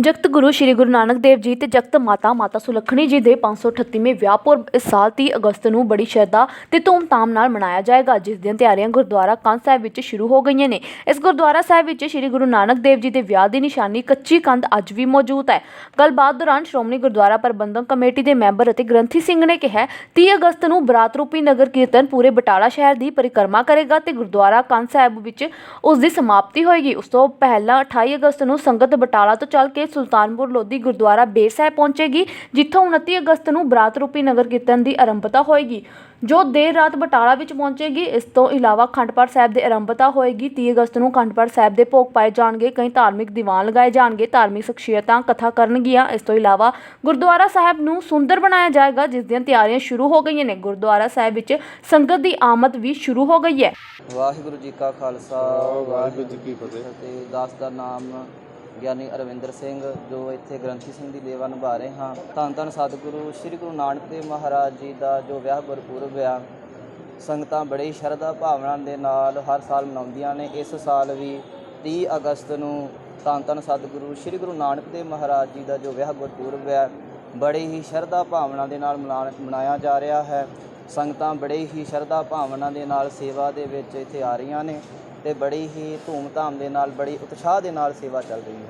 ਜਗਤ ਗੁਰੂ ਸ੍ਰੀ ਗੁਰੂ ਨਾਨਕ ਦੇਵ ਜੀ ਤੇ ਜਗਤ ਮਾਤਾ ਮਾਤਾ ਸੁਲੱਖਣੀ ਜੀ ਦੇ 538ਵੇਂ ਵਿਆਹ ਪੁਰਬ ਇਸ ਸਾਲ 30 ਅਗਸਤ ਨੂੰ ਬੜੀ ਸ਼ਰਧਾ ਤੇ ਧੂਮਧਾਮ ਨਾਲ ਮਨਾਇਆ ਜਾਏਗਾ, ਜਿਸ ਦੀਆਂ ਤਿਆਰੀਆਂ ਗੁਰਦੁਆਰਾ ਕੰਧ ਸਾਹਿਬ ਵਿੱਚ ਸ਼ੁਰੂ ਹੋ ਗਈਆਂ ਨੇ। ਇਸ ਗੁਰਦੁਆਰਾ ਸਾਹਿਬ ਵਿੱਚ ਸ੍ਰੀ ਗੁਰੂ ਨਾਨਕ ਦੇਵ ਜੀ ਦੇ ਵਿਆਹ ਦੀ ਨਿਸ਼ਾਨੀ ਕੱਚੀ ਕੰਧ ਅੱਜ ਵੀ ਮੌਜੂਦ ਹੈ। ਗੱਲਬਾਤ ਦੌਰਾਨ ਸ਼੍ਰੋਮਣੀ ਗੁਰਦੁਆਰਾ ਪ੍ਰਬੰਧਕ ਕਮੇਟੀ ਦੇ ਮੈਂਬਰ ਅਤੇ ਗ੍ਰੰਥੀ ਸਿੰਘ ਨੇ ਕਿਹਾ 30 ਅਗਸਤ ਨੂੰ ਬਰਾਤ ਰੂਪੀ ਨਗਰ ਕੀਰਤਨ ਪੂਰੇ ਬਟਾਲਾ ਸ਼ਹਿਰ ਦੀ ਪਰਿਕਰਮਾ ਕਰੇਗਾ ਤੇ ਗੁਰਦੁਆਰਾ ਕੰਧ ਸਾਹਿਬ ਵਿੱਚ ਉਸ ਦੀ ਸਮਾਪਤੀ ਹੋਏਗੀ। ਉਸ ਤੋਂ ਪਹਿਲਾਂ 28 ਅਗਸਤ ਨੂੰ ਸੰਗਤ ਬਟਾਲਾ ਤੋਂ ਚੱਲ ਕੇ ਸੁਲਤਾਨਪੁਰ ਲੋਧੀ ਗੁਰਦੁਆਰਾ ਬੇਰ ਸਾਹਿਬ ਪਹੁੰਚੇਗੀ ਜਿੱਥੋਂ 29 ਅਗਸਤ ਨੂੰ ਬਰਾਤ ਰੂਪੀ ਨਗਰ ਕੀਰਤਨ ਦੀ ਆਰੰਭਤਾ ਹੋਏਗੀ ਜੋ ਦੇਰ ਰਾਤ ਬਟਾਲਾ ਵਿੱਚ ਪਹੁੰਚੇਗੀ। ਇਸ ਤੋਂ ਇਲਾਵਾ ਅਖੰਡ ਪਾਠ ਸਾਹਿਬ ਦੀ ਆਰੰਭਤਾ ਹੋਏਗੀ। 30 ਅਗਸਤ ਨੂੰ ਅਖੰਡ ਪਾਠ ਸਾਹਿਬ ਦੇ ਭੋਗ ਪਾਏ ਜਾਣਗੇ। ਕਈ ਧਾਰਮਿਕ ਦੀਵਾਨ ਲਗਾਏ ਜਾਣਗੇ। ਧਾਰਮਿਕ ਸ਼ਖਸੀਅਤਾਂ ਕਥਾ ਕਰਨਗੀਆਂ। ਇਸ ਤੋਂ ਇਲਾਵਾ ਗੁਰਦੁਆਰਾ ਸਾਹਿਬ ਨੂੰ ਸੁੰਦਰ ਬਣਾਇਆ ਜਾਏਗਾ ਜਿਸ ਦੀਆਂ ਤਿਆਰੀਆਂ ਸ਼ੁਰੂ ਹੋ ਗਈਆਂ ਨੇ। ਗੁਰਦੁਆਰਾ ਸਾਹਿਬ ਵਿੱਚ ਸੰਗਤ ਦੀ ਆਮਦ ਵੀ ਸ਼ੁਰੂ ਹੋ ਗਈ ਹੈ। ਵਾਹਿਗੁਰੂ ਜੀ ਕਾ ਖਾਲਸਾ ਵਾਹਿਗੁਰੂ ਜੀ ਕੀ ਫਤਿਹ। ਤੇ ਦਾਸ ਦਾ ਨਾਮ ਗਿਆਨੀ ਅਰਵਿੰਦਰ ਸਿੰਘ, ਜੋ ਇੱਥੇ ਗ੍ਰੰਥੀ ਸਿੰਘ ਦੀ ਲੇਵਾ ਨਿਭਾ ਰਹੇ ਹਾਂ। ਧੰਨ ਧੰਨ ਸਤਿਗੁਰੂ, ਸ੍ਰੀ ਗੁਰੂ ਨਾਨਕ ਦੇਵ ਮਹਾਰਾਜ ਜੀ ਦਾ ਜੋ ਵਿਆਹ ਗੁਰਪੁਰਬ ਆ, ਸੰਗਤਾਂ ਬੜੇ ਸ਼ਰਧਾ ਭਾਵਨਾ ਦੇ ਨਾਲ ਹਰ ਸਾਲ ਮਨਾਉਂਦੀਆਂ ਨੇ। ਇਸ ਸਾਲ ਵੀ 30 ਅਗਸਤ ਨੂੰ ਧੰਨ ਧੰਨ ਸਤਿਗੁਰੂ, ਸ੍ਰੀ ਗੁਰੂ ਨਾਨਕ ਦੇਵ ਮਹਾਰਾਜ ਜੀ ਦਾ ਜੋ ਵਿਆਹ ਗੁਰਪੁਰਬ ਹੈ ਬੜੇ ਹੀ ਸ਼ਰਧਾ ਭਾਵਨਾ ਦੇ ਨਾਲ ਮਨਾ- ਮਨਾਇਆ ਜਾ ਰਿਹਾ ਹੈ। ਸੰਗਤਾਂ ਬੜੇ ਹੀ ਸ਼ਰਧਾ ਭਾਵਨਾ ਦੇ ਨਾਲ ਸੇਵਾ ਦੇ ਵਿੱਚ ਇੱਥੇ ਆ ਰਹੀਆਂ ਨੇ ਤੇ ਬੜੀ ਹੀ ਧੂਮ-ਧਾਮ ਦੇ ਨਾਲ, ਬੜੀ ਉਤਸ਼ਾਹ ਦੇ ਨਾਲ ਸੇਵਾ ਚੱਲ ਰਹੀ ਹੈ।